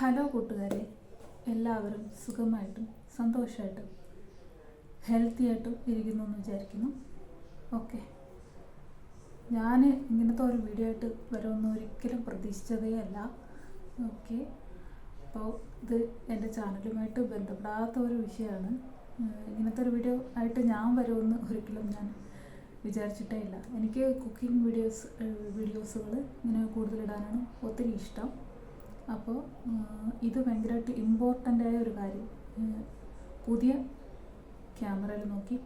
Hello കൂട്ടുകാരെ. എല്ലാവരും സുഖമായിട്ടും സന്തോഷമായിട്ടും healthy ആയിട്ടും ഇരിക്കുന്നു എന്ന് വിചാരിക്കുന്നു. ഓക്കെ. ഞാൻ ഇങ്ങനത്തെ ഒരു വീഡിയോ ആയിട്ട് വരുമെന്ന് ഒരിക്കലും പ്രതീക്ഷിച്ചതേ അല്ല. ഓക്കെ. അപ്പോൾ ഇത് എന്റെ ചാനലുമായിട്ട് ബന്ധപ്പെടാത്ത ഒരു വിഷയമാണ്. ഇങ്ങനത്തെ ഒരു വീഡിയോ ആയിട്ട് ഞാൻ വരുമെന്ന് ഒരിക്കലും ഞാൻ വിചാരിച്ചിട്ടേ ഇല്ല. എനിക്ക് കുക്കിംഗ് വീഡിയോസ് വീഡിയോസുകൾ ഇങ്ങനെ കൂടുതലിടാനാണ് ഒത്തിരി ഇഷ്ടം. അപ്പോൾ ഇത് ഭയങ്കരമായിട്ട് ഇമ്പോർട്ടന്റ് ആയ ഒരു കാര്യം. പുതിയ ക്യാമറയിൽ നോക്കി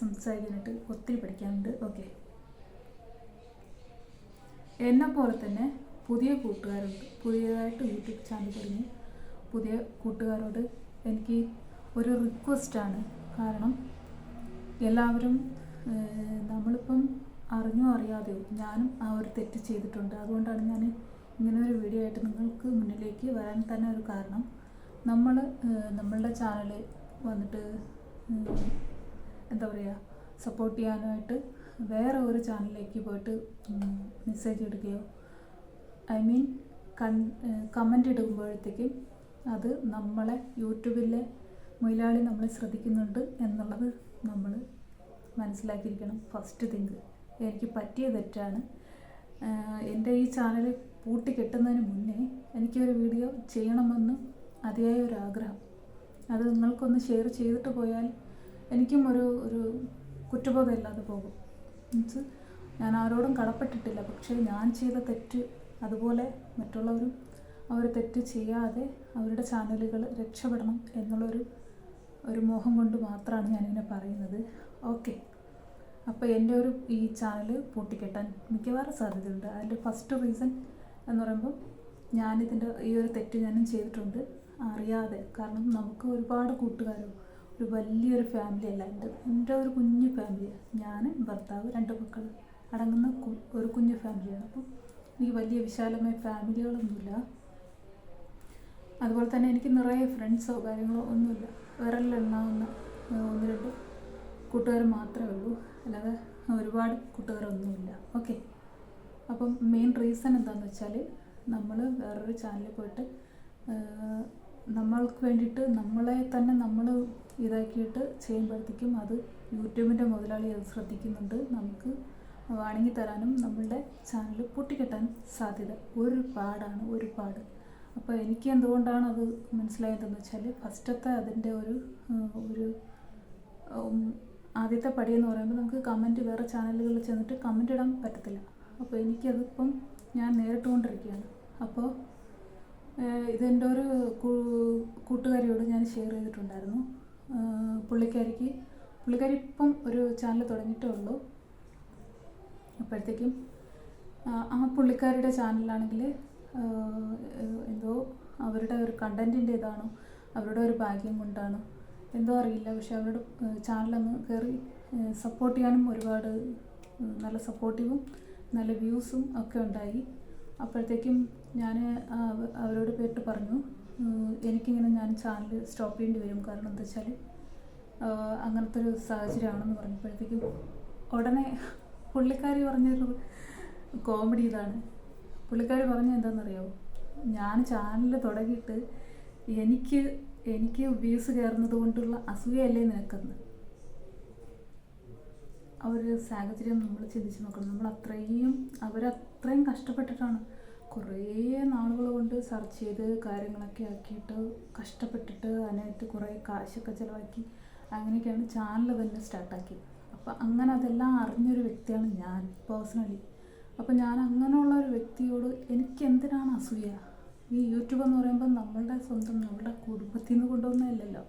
സംസാരിക്കാനായിട്ട് ഒത്തിരി പഠിക്കാനുണ്ട്. ഓക്കെ. എന്നെ പോലെ തന്നെ പുതിയ കൂട്ടുകാരുണ്ട്. പുതിയതായിട്ട് യൂട്യൂബ് ചാനൽ തുടങ്ങി പുതിയ കൂട്ടുകാരോട് എനിക്ക് ഒരു റിക്വസ്റ്റാണ് കാരണം എല്ലാവരും നമ്മളിപ്പം അറിഞ്ഞോ അറിയാതെയോ ഞാനും ആ ഒരു തെറ്റ് ചെയ്തിട്ടുണ്ട്. അതുകൊണ്ടാണ് ഞാൻ ഇങ്ങനെ ഒരു വീഡിയോ ആയിട്ട് നിങ്ങൾക്ക് മുന്നിലേക്ക് വരാൻ തന്നെ ഒരു കാരണം. നമ്മൾ നമ്മളുടെ ചാനൽ വന്നിട്ട് എന്താ പറയുക സപ്പോർട്ട് ചെയ്യാനായിട്ട് വേറെ ഒരു ചാനലിലേക്ക് പോയിട്ട് മെസ്സേജ് ഇടുകയോ ഐ മീൻ കൺ കമന്റ് ഇടുമ്പോഴത്തേക്കും അത് നമ്മളെ യൂട്യൂബിലെ മൊയിലാളി നമ്മളെ ശ്രദ്ധിക്കുന്നുണ്ട് എന്നുള്ളത് നമ്മൾ മനസ്സിലാക്കിയിരിക്കണം. ഫസ്റ്റ് തിങ്ക് എനിക്ക് പറ്റിയ തെറ്റാണ്. എന്റെ ഈ ചാനൽ പൂട്ടിക്കെട്ടുന്നതിന് മുന്നേ എനിക്കൊരു വീഡിയോ ചെയ്യണമെന്ന് അതിയായ ഒരു ആഗ്രഹം. അത് നിങ്ങൾക്കൊന്ന് ഷെയർ ചെയ്തിട്ട് പോയാൽ എനിക്കും ഒരു ഒരു കുറ്റബോധമില്ലാതെ പോകും. മീൻസ് ഞാൻ ആരോടും കടപ്പെട്ടിട്ടില്ല. പക്ഷേ ഞാൻ ചെയ്ത തെറ്റ് അതുപോലെ മറ്റുള്ളവരും അവർ തെറ്റ് ചെയ്യാതെ അവരുടെ ചാനലുകൾ രക്ഷപ്പെടണം എന്നുള്ളൊരു ഒരു മോഹം കൊണ്ട് മാത്രമാണ് ഞാനിങ്ങനെ പറയുന്നത്. ഓക്കെ. അപ്പോൾ എന്റെ ഒരു ഈ ചാനൽ പൂട്ടിക്കെട്ടാൻ മിക്കവാറും സാധ്യതയുണ്ട്. അതിന്റെ ഫസ്റ്റ് റീസൺ എന്ന് പറയുമ്പോൾ ഞാനിതിന്റെ ഈ ഒരു തെറ്റ് ഞാനും ചെയ്തിട്ടുണ്ട്. അറിയാതെ. കാരണം നമുക്ക് ഒരുപാട് കൂട്ടുകാരോ ഒരു വലിയൊരു ഫാമിലി അല്ല. എന്റെ എന്റെ ഒരു കുഞ്ഞു ഫാമിലിയാണ് ഞാൻ ഭർത്താവ് രണ്ട് മക്കൾ അടങ്ങുന്ന ഒരു കുഞ്ഞു ഫാമിലിയാണ് അപ്പം എനിക്ക് വലിയ വിശാലമായ ഫാമിലികളൊന്നുമില്ല അതുപോലെ തന്നെ എനിക്ക് നിറയെ ഫ്രണ്ട്സോ കാര്യങ്ങളോ ഒന്നുമില്ല. വിരലിലെണ്ണാവുന്ന ഒന്ന് രണ്ട് കൂട്ടുകാർ മാത്രമേ ഉള്ളൂ. അല്ലാതെ ഒരുപാട് കൂട്ടുകാരൊന്നുമില്ല. ഓക്കെ അപ്പം മെയിൻ റീസൺ എന്താണെന്ന് വെച്ചാൽ നമ്മൾ വേറൊരു ചാനലിൽ പോയിട്ട് നമ്മൾക്ക് വേണ്ടിയിട്ട് നമ്മളെ തന്നെ നമ്മൾ ഇതാക്കിയിട്ട് ചെയ്യുമ്പോഴത്തേക്കും അത് യൂട്യൂബിന്റെ മുതലാളി അത് ശ്രദ്ധിക്കുന്നുണ്ട്. നമുക്ക് വാണിങ്ങി തരാനും നമ്മളുടെ ചാനൽ പൊട്ടിക്കെട്ടാൻ സാധ്യത ഒരുപാടാണ് ഒരുപാട്. അപ്പോൾ എനിക്ക് എന്തുകൊണ്ടാണ് അത് മനസ്സിലായതെന്ന് വെച്ചാൽ ഫസ്റ്റത്തെ അതിന്റെ ഒരു ഒരു ആദ്യത്തെ പടി എന്ന് പറയുമ്പോൾ നമുക്ക് കമന്റ് വേറെ ചാനലുകളിൽ ചെന്നിട്ട് കമന്റ് ഇടാൻ പറ്റത്തില്ല. അപ്പോൾ എനിക്കതിപ്പം ഞാൻ നേരിട്ടുകൊണ്ടിരിക്കുകയാണ്. അപ്പോൾ ഇതെന്റെ ഒരു കൂട്ടുകാരിയോട് ഞാൻ ഷെയർ ചെയ്തിട്ടുണ്ടായിരുന്നു. പുള്ളിക്കാരിക്ക് പുള്ളിക്കാരി ഇപ്പം ഒരു ചാനൽ തുടങ്ങിയിട്ടേ ഉള്ളൂ. അപ്പോഴത്തേക്കും ആ പുള്ളിക്കാരുടെ ചാനലാണെങ്കിൽ എന്തോ അവരുടെ ഒരു കണ്ടന്റിന്റെ ഇതാണോ അവരുടെ ഒരു ഭാഗ്യം കൊണ്ടാണോ എന്തോ അറിയില്ല. പക്ഷെ അവരുടെ ചാനലൊന്ന് കയറി സപ്പോർട്ട് ചെയ്യാനും ഒരുപാട് നല്ല സപ്പോർട്ടീവും നല്ല വ്യൂസും ഒക്കെ ഉണ്ടായി. അപ്പോഴത്തേക്കും ഞാൻ അവരോട് പോയിട്ട് പറഞ്ഞു എനിക്കിങ്ങനെ ഞാൻ ചാനൽ സ്റ്റോപ്പ് ചെയ്യേണ്ടി വരും. കാരണം എന്താ വെച്ചാൽ അങ്ങനത്തെ ഒരു സാഹചര്യമാണെന്ന് പറഞ്ഞപ്പോഴത്തേക്കും ഉടനെ പുള്ളിക്കാരി പറഞ്ഞൊരു കോമഡി ഇതാണ്. പുള്ളിക്കാരി പറഞ്ഞ എന്താണെന്നറിയോ? ഞാൻ ചാനൽ തുടങ്ങിയിട്ട് എനിക്ക് എനിക്ക് വ്യൂസ് കയറുന്നത് കൊണ്ടുള്ള അസൂയല്ലേ നിനക്കെന്ന്. ആ ഒരു സാഹചര്യം നമ്മൾ ചിന്തിച്ച് നോക്കണം. നമ്മൾ അത്രയും അവരത്രയും കഷ്ടപ്പെട്ടിട്ടാണ് കുറേ നാളുകൾ കൊണ്ട് സെർച്ച് ചെയ്ത് കാര്യങ്ങളൊക്കെ ആക്കിയിട്ട് കഷ്ടപ്പെട്ടിട്ട് അതിനായിട്ട് കുറേ കാശൊക്കെ ചിലവാക്കി അങ്ങനെയൊക്കെയാണ് ചാനൽ തന്നെ സ്റ്റാർട്ടാക്കിയത് അപ്പോൾ അങ്ങനെ അതെല്ലാം അറിഞ്ഞൊരു വ്യക്തിയാണ് ഞാൻ പേഴ്സണലി അപ്പോൾ ഞാൻ അങ്ങനെയുള്ള ഒരു വ്യക്തിയോട് എനിക്ക് എന്തിനാണ് അസൂയ? ഈ യൂട്യൂബ് എന്ന് പറയുമ്പോൾ നമ്മളുടെ സ്വന്തം നമ്മളുടെ കുടുംബത്തിൽ നിന്ന് കൊണ്ടുവന്നതല്ലല്ലോ.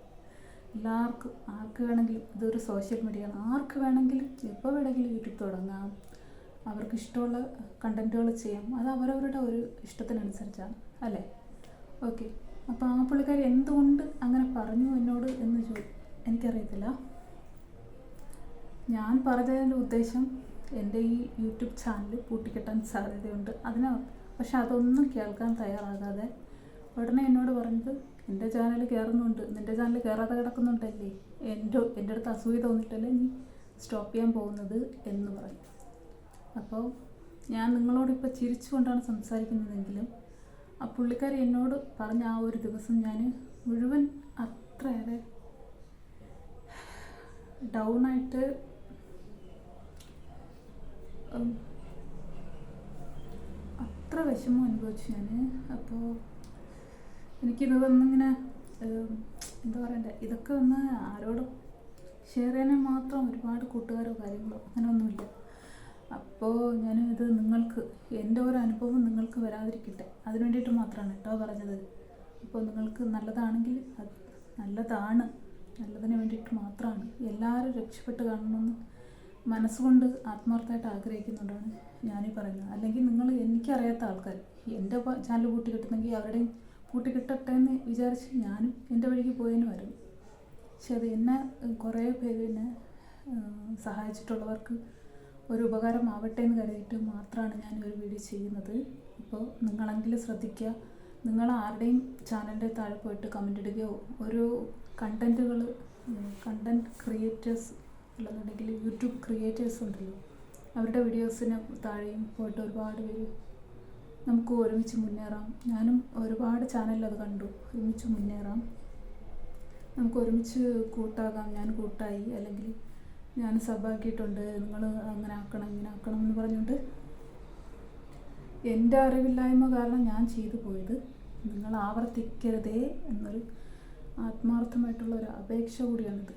എല്ലാവർക്കും ആർക്ക് വേണമെങ്കിലും ഇതൊരു സോഷ്യൽ മീഡിയ ആണ്. ആർക്ക് വേണമെങ്കിലും എപ്പോൾ വേണമെങ്കിലും യൂട്യൂബ് തുടങ്ങാം. അവർക്ക് ഇഷ്ടമുള്ള കണ്ടന്റുകൾ ചെയ്യാം. അത് അവരവരുടെ ഒരു ഇഷ്ടത്തിനനുസരിച്ചാണ്. അല്ലേ? ഓക്കെ അപ്പോൾ ആ പുള്ളിക്കാരി എന്തുകൊണ്ട് അങ്ങനെ പറഞ്ഞു എന്നോട് എന്ന് ചോ എനിക്കറിയത്തില്ല. ഞാൻ പറഞ്ഞതിന്റെ ഉദ്ദേശം എന്റെ ഈ യൂട്യൂബ് ചാനൽ പൂട്ടിക്കെട്ടാൻ സാധ്യതയുണ്ട്. അതിന് പക്ഷെ അതൊന്നും കേൾക്കാൻ തയ്യാറാകാതെ ഉടനെ എന്നോട് പറഞ്ഞത് എന്റെ ചാനൽ കയറുന്നുണ്ട് നിന്റെ ചാനൽ കയറാതെ കിടക്കുന്നുണ്ടല്ലേ? എന്റെ എന്റെ അടുത്ത് അസൂയ തോന്നിയിട്ടല്ലേ നീ സ്റ്റോപ്പ് ചെയ്യാൻ പോകുന്നത് എന്ന് പറഞ്ഞു അപ്പോൾ ഞാൻ നിങ്ങളോട് ഇപ്പോൾ ചിരിച്ചുകൊണ്ടാണ് സംസാരിക്കുന്നതെങ്കിലും ആ പുള്ളിക്കാരി എന്നോട് പറഞ്ഞ ആ ഒരു ദിവസം ഞാൻ മുഴുവൻ അത്രയേറെ ഉം, അത്ര വിഷമം അനുഭവിച്ചു ഞാൻ അപ്പോൾ എനിക്കിത് വന്നിങ്ങനെ എന്താ പറയണ്ടേ ഇതൊക്കെ ഒന്ന് ആരോടും ഷെയർ ചെയ്യാൻ മാത്രം ഒരുപാട് കൂട്ടുകാരോ കാര്യങ്ങളോ അങ്ങനെയൊന്നുമില്ല. അപ്പോൾ ഞാൻ ഇത് നിങ്ങൾക്ക് എന്റെ ഒരു അനുഭവം നിങ്ങൾക്ക് വരാതിരിക്കട്ടെ. അതിന് വേണ്ടിയിട്ട് മാത്രമാണ് കേട്ടോ പറഞ്ഞത്. അപ്പോൾ നിങ്ങൾക്ക് നല്ലതാണെങ്കിൽ അത് നല്ലതാണ്. നല്ലതിന് വേണ്ടിയിട്ട് മാത്രമാണ് എല്ലാവരും രക്ഷപ്പെട്ട് കാണണമെന്ന് മനസ്സുകൊണ്ട് ആത്മാർത്ഥമായിട്ട് ആഗ്രഹിക്കുന്നുണ്ടാണ് ഞാനീ പറയുന്നത്. അല്ലെങ്കിൽ നിങ്ങൾ എനിക്കറിയാത്ത ആൾക്കാർ എന്റെ ചാനൽ കൂട്ടി കിട്ടുന്നെങ്കിൽ അവരുടെയും പൂട്ടി കിട്ടട്ടെ എന്ന് വിചാരിച്ച് ഞാനും എന്റെ വഴിക്ക് പോയതിനുമായിരുന്നു പക്ഷെ അത് എന്നെ കുറേ പേര് എന്നെ സഹായിച്ചിട്ടുള്ളവർക്ക് ഒരു ഉപകാരമാവട്ടെ എന്ന് കരുതിയിട്ട് മാത്രമാണ് ഞാൻ ഒരു വീഡിയോ ചെയ്യുന്നത്. ഇപ്പോൾ നിങ്ങളെങ്കിലും ശ്രദ്ധിക്കുക. നിങ്ങൾ ആരുടെയും ചാനലിന്റെ താഴെ പോയിട്ട് കമന്റ് ഇടുകയോ ഒരു കണ്ടന്റുകൾ കണ്ടന്റ് ക്രിയേറ്റേഴ്സ് അല്ലെന്നുണ്ടെങ്കിൽ യൂട്യൂബ് ക്രിയേറ്റേഴ്സ് ഉണ്ടല്ലോ അവരുടെ വീഡിയോസിന് താഴെയും പോയിട്ട് ഒരുപാട് പേര് നമുക്ക് ഒരുമിച്ച് മുന്നേറാം. ഞാനും ഒരുപാട് ചാനലിൽ അത് കണ്ടു. ഒരുമിച്ച് മുന്നേറാം. നമുക്ക് ഒരുമിച്ച് കൂട്ടാകാം. ഞാൻ കൂട്ടായി. അല്ലെങ്കിൽ ഞാൻ സബാക്കിയിട്ടുണ്ട് നിങ്ങൾ അങ്ങനെ ആക്കണം ഇങ്ങനെ ആക്കണം എന്ന് പറഞ്ഞുകൊണ്ട് എന്റെ അറിവില്ലായ്മ കാരണം ഞാൻ ചെയ്തു പോയത് നിങ്ങൾ ആവർത്തിക്കരുതേ എന്നൊരു ആത്മാർത്ഥമായിട്ടുള്ള ഒരു അപേക്ഷ കൂടിയാണിത്.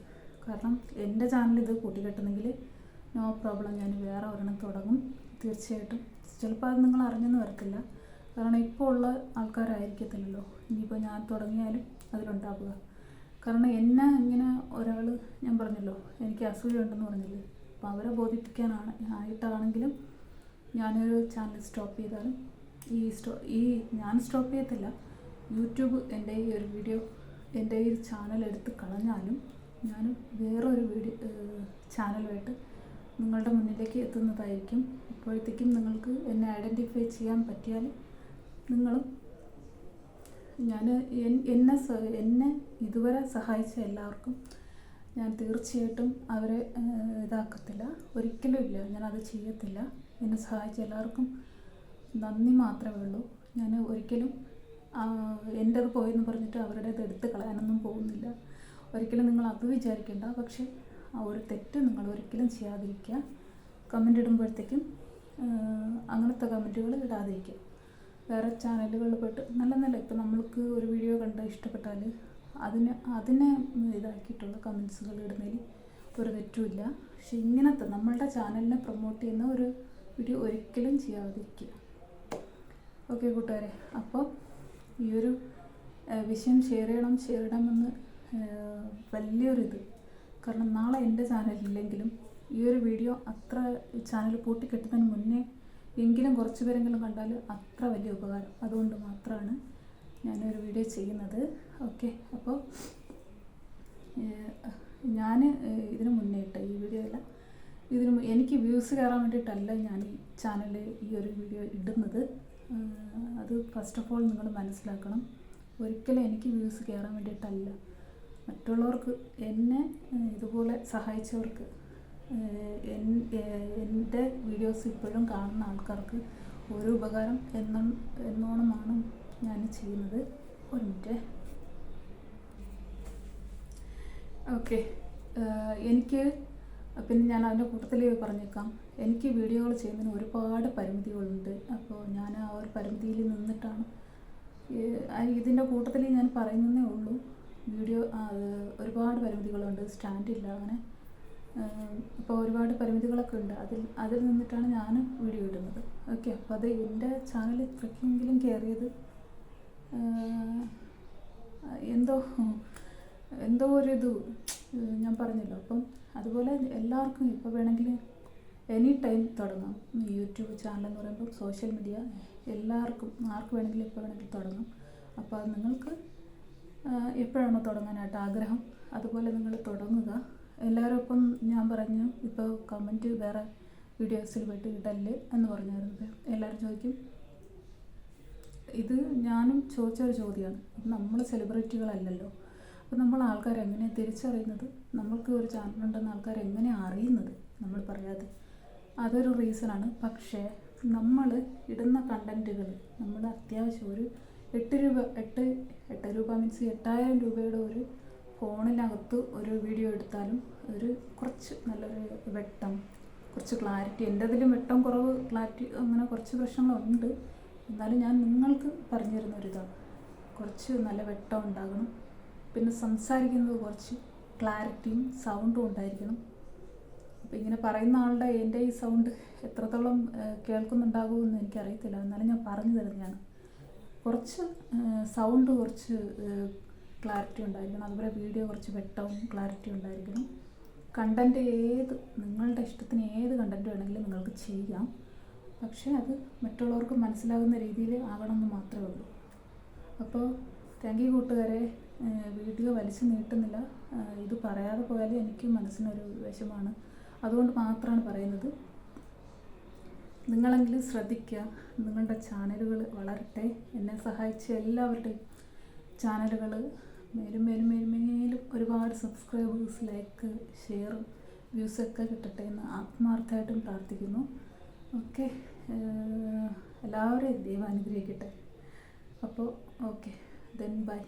കാരണം എന്റെ ചാനൽ ഇത് കൂട്ടിക്കെട്ടുന്നെങ്കിൽ നോ പ്രോബ്ലം ഞാൻ വേറെ ഒരെണ്ണം തുടങ്ങും. തീർച്ചയായിട്ടും ചിലപ്പോൾ അത് നിങ്ങൾ അറിഞ്ഞെന്ന് വരത്തില്ല. കാരണം ഇപ്പോൾ ഉള്ള ആൾക്കാരായിരിക്കത്തില്ലല്ലോ. ഇനിയിപ്പോൾ ഞാൻ തുടങ്ങിയാലും അതിലുണ്ടാവുക. കാരണം എന്നെ ഇങ്ങനെ ഒരാൾ ഞാൻ പറഞ്ഞല്ലോ എനിക്ക് അസൂയുണ്ടെന്ന് പറഞ്ഞില്ലേ? അപ്പോൾ അവരെ ബോധിപ്പിക്കാനാണ് ആയിട്ടാണെങ്കിലും ഞാനൊരു ചാനൽ സ്റ്റോപ്പ് ചെയ്താലും ഈ സ്റ്റോ ഈ ഞാൻ സ്റ്റോപ്പ് ചെയ്യത്തില്ല. യൂട്യൂബ് എന്റെ ഈ ഒരു വീഡിയോ എന്റെ ഈ ചാനൽ എടുത്ത് കളഞ്ഞാലും ഞാൻ വേറൊരു വീഡിയോ ചാനലുമായിട്ട് നിങ്ങളുടെ മുന്നിലേക്ക് എത്തുന്നതായിരിക്കും. അപ്പോഴത്തേക്കും നിങ്ങൾക്ക് എന്നെ ഐഡന്റിഫൈ ചെയ്യാൻ പറ്റിയാൽ നിങ്ങളും ഞാൻ എന്നെ എന്നെ ഇതുവരെ സഹായിച്ച എല്ലാവർക്കും ഞാൻ തീർച്ചയായിട്ടും അവരെ ഇതാക്കത്തില്ല. ഒരിക്കലും ഇല്ല. ഞാനത് ചെയ്യത്തില്ല. എന്നെ സഹായിച്ച എല്ലാവർക്കും നന്ദി മാത്രമേ ഉള്ളൂ. ഞാൻ ഒരിക്കലും എന്റെത് പോയെന്ന് പറഞ്ഞിട്ട് അവരുടേത് എടുത്ത് കളയാനൊന്നും പോകുന്നില്ല. ഒരിക്കലും നിങ്ങൾ അത് വിചാരിക്കേണ്ട. പക്ഷേ ആ ഒരു തെറ്റ് നിങ്ങൾ ഒരിക്കലും ചെയ്യാതിരിക്കുക. കമന്റ് ഇടുമ്പോഴത്തേക്കും അങ്ങനത്തെ കമന്റുകൾ ഇടാതിരിക്കുക. വേറെ ചാനലുകളിൽ പോയിട്ട് നല്ല നല്ല ഇപ്പം നമ്മൾക്ക് ഒരു വീഡിയോ കണ്ട് ഇഷ്ടപ്പെട്ടാൽ അതിന് അതിനെ ഇതാക്കിയിട്ടുള്ള കമൻസുകൾ ഇടുന്നതിൽ ഒരു തെറ്റുമില്ല. പക്ഷെ ഇങ്ങനത്തെ നമ്മളുടെ ചാനലിനെ പ്രൊമോട്ട് ചെയ്യുന്ന ഒരു വീഡിയോ ഒരിക്കലും ചെയ്യാതിരിക്കുക. ഓക്കെ കൂട്ടുകാരെ. അപ്പോൾ ഈ ഒരു വിഷയം ഷെയർ ചെയ്യണം ഷെയർ ചെയ്യണമെന്ന് വലിയൊരിത് കാരണം നാളെ എന്റെ ചാനലില്ലെങ്കിലും ഈ ഒരു വീഡിയോ അത്ര ചാനൽ പൂട്ടിക്കെട്ടുന്നതിന് മുന്നേ എങ്കിലും കുറച്ച് പേരെങ്കിലും കണ്ടാൽ അത്ര വലിയ ഉപകാരം. അതുകൊണ്ട് മാത്രമാണ് ഞാനൊരു വീഡിയോ ചെയ്യുന്നത്. ഓക്കെ അപ്പോൾ ഞാൻ ഇതിന് മുന്നേ ഇട്ട ഈ വീഡിയോ അല്ല ഇതിന് എനിക്ക് വ്യൂസ് കയറാൻ വേണ്ടിയിട്ടല്ല ഞാൻ ഈ ചാനലിൽ ഈ ഒരു വീഡിയോ ഇടുന്നത്. അത് ഫസ്റ്റ് ഓഫ് ഓൾ നിങ്ങൾ മനസ്സിലാക്കണം. ഒരിക്കലും എനിക്ക് വ്യൂസ് കയറാൻ വേണ്ടിയിട്ടല്ല. മറ്റുള്ളവർക്ക് എന്നെ ഇതുപോലെ സഹായിച്ചവർക്ക് എന്റെ വീഡിയോസ് ഇപ്പോഴും കാണുന്ന ആൾക്കാർക്ക് ഒരു ഉപകാരം എന്ന എന്നോണമാണ് ഞാൻ ചെയ്യുന്നത്. ഒരു മിനിറ്റ്. ഓക്കെ. എനിക്ക് പിന്നെ ഞാൻ അതിന്റെ കൂട്ടത്തിൽ പറഞ്ഞേക്കാം. എനിക്ക് വീഡിയോകൾ ചെയ്യുന്നതിന് ഒരുപാട് പരിമിതികളുണ്ട്. അപ്പോൾ ഞാൻ ആ ഒരു പരിമിതിയിൽ നിന്നിട്ടാണ് ഇതിന്റെ കൂട്ടത്തിൽ ഞാൻ പറയുന്നതേ ഉള്ളൂ. വീഡിയോ ഒരുപാട് പരിമിതികളുണ്ട്. സ്റ്റാൻഡില്ല അങ്ങനെ. ഇപ്പോൾ ഒരുപാട് പരിമിതികളൊക്കെ ഉണ്ട്. അതിൽ അതിൽ നിന്നിട്ടാണ് ഞാൻ വീഡിയോ ഇടുന്നത്. ഓക്കെ അപ്പോൾ അത് എന്റെ ചാനൽ ഇത്രയ്ക്കെങ്കിലും കയറിയത് എന്തോ എന്തോ ഒരു ഇത് ഞാൻ പറഞ്ഞല്ലോ. അപ്പം അതുപോലെ എല്ലാവർക്കും ഇപ്പോൾ വേണമെങ്കിൽ എനി ടൈം തുടങ്ങാം. യൂട്യൂബ് ചാനൽ എന്ന് പറയുമ്പോൾ സോഷ്യൽ മീഡിയ എല്ലാവർക്കും ആർക്ക് വേണമെങ്കിലും ഇപ്പോൾ വേണമെങ്കിൽ തുടങ്ങാം. അപ്പോൾ അത് നിങ്ങൾക്ക് എപ്പോഴാണോ തുടങ്ങാനായിട്ട് ആഗ്രഹം? അതുപോലെ നിങ്ങൾ തുടങ്ങുക. എല്ലാവരോടൊപ്പം ഞാൻ പറഞ്ഞു ഇപ്പോൾ കമന്റ് വേറെ വീഡിയോസിൽ പോയിട്ട് ഇടല്ലേ എന്ന് പറഞ്ഞായിരുന്നത് എല്ലാവരും ചോദിക്കും ഇത് ഞാനും ചോദിച്ച ഒരു ചോദ്യമാണ് നമ്മൾ സെലിബ്രിറ്റികളല്ലല്ലോ അപ്പോൾ നമ്മൾ ആൾക്കാർ എങ്ങനെ തിരിച്ചറിയുന്നത്? നമ്മൾക്ക് ഒരു ചാനൽ ചാനലുണ്ടെന്ന് ആൾക്കാർ എങ്ങനെ അറിയുന്നത്? നമ്മൾ പറയാതെ. അതൊരു റീസണാണ് പക്ഷേ നമ്മൾ ഇടുന്ന കണ്ടന്റുകൾ നമ്മൾ അത്യാവശ്യം ഒരു എട്ട് രൂപ എട്ട് എട്ട് രൂപ മീൻസ് എട്ടായിരം രൂപയുടെ ഒരു ഫോണിനകത്ത് ഒരു വീഡിയോ എടുത്താലും ഒരു കുറച്ച് നല്ലൊരു വെട്ടം കുറച്ച് ക്ലാരിറ്റി എന്റെതിലും വെട്ടം കുറവ് ക്ലാരിറ്റി അങ്ങനെ കുറച്ച് പ്രശ്നങ്ങളുണ്ട്. എന്നാലും ഞാൻ നിങ്ങൾക്ക് പറഞ്ഞു തരുന്ന ഒരിതാണ് കുറച്ച് നല്ല വെട്ടം ഉണ്ടാകണം. പിന്നെ സംസാരിക്കുന്നത് കുറച്ച് ക്ലാരിറ്റിയും സൗണ്ടും ഉണ്ടായിരിക്കണം. അപ്പോൾ ഇങ്ങനെ പറയുന്ന ആളുടെ എന്റെ ഈ സൗണ്ട് എത്രത്തോളം കേൾക്കുന്നുണ്ടാകുമെന്ന് എനിക്കറിയത്തില്ല. എന്നാലും ഞാൻ പറഞ്ഞു തരുന്നതാണ്. കുറച്ച് സൗണ്ട് കുറച്ച് ക്ലാരിറ്റി ഉണ്ടായിരിക്കണം. അതുപോലെ വീഡിയോ കുറച്ച് വെട്ടവും ക്ലാരിറ്റി ഉണ്ടായിരിക്കണം. കണ്ടന്റ് ഏത് നിങ്ങളുടെ ഇഷ്ടത്തിന് ഏത് കണ്ടന്റ് വേണമെങ്കിലും നിങ്ങൾക്ക് ചെയ്യാം. പക്ഷേ അത് മറ്റുള്ളവർക്ക് മനസ്സിലാകുന്ന രീതിയിൽ ആകണമെന്ന് മാത്രമേ ഉള്ളൂ. അപ്പോൾ താങ്ക് യു കൂട്ടുകാരെ. വീഡിയോ വലിച്ചു നീട്ടുന്നില്ല. ഇത് പറയാതെ പോയാൽ എനിക്ക് മനസ്സിനൊരു വിഷമാണ് അതുകൊണ്ട് മാത്രമാണ് പറയുന്നത്. നിങ്ങളെങ്കിലും ശ്രദ്ധിക്കുക. നിങ്ങളുടെ ചാനലുകൾ വളരട്ടെ. എന്നെ സഹായിച്ച എല്ലാവരുടെയും ചാനലുകൾ മേലും മേലും മേലും മേലും ഒരുപാട് സബ്സ്ക്രൈബേഴ്സ് ലൈക്ക് ഷെയർ വ്യൂസൊക്കെ കിട്ടട്ടെ എന്ന് ആത്മാർത്ഥമായിട്ടും പ്രാർത്ഥിക്കുന്നു. ഓക്കെ എല്ലാവരെയും ദൈവം അനുഗ്രഹിക്കട്ടെ. അപ്പോൾ ഓക്കെ ദെൻ ബൈ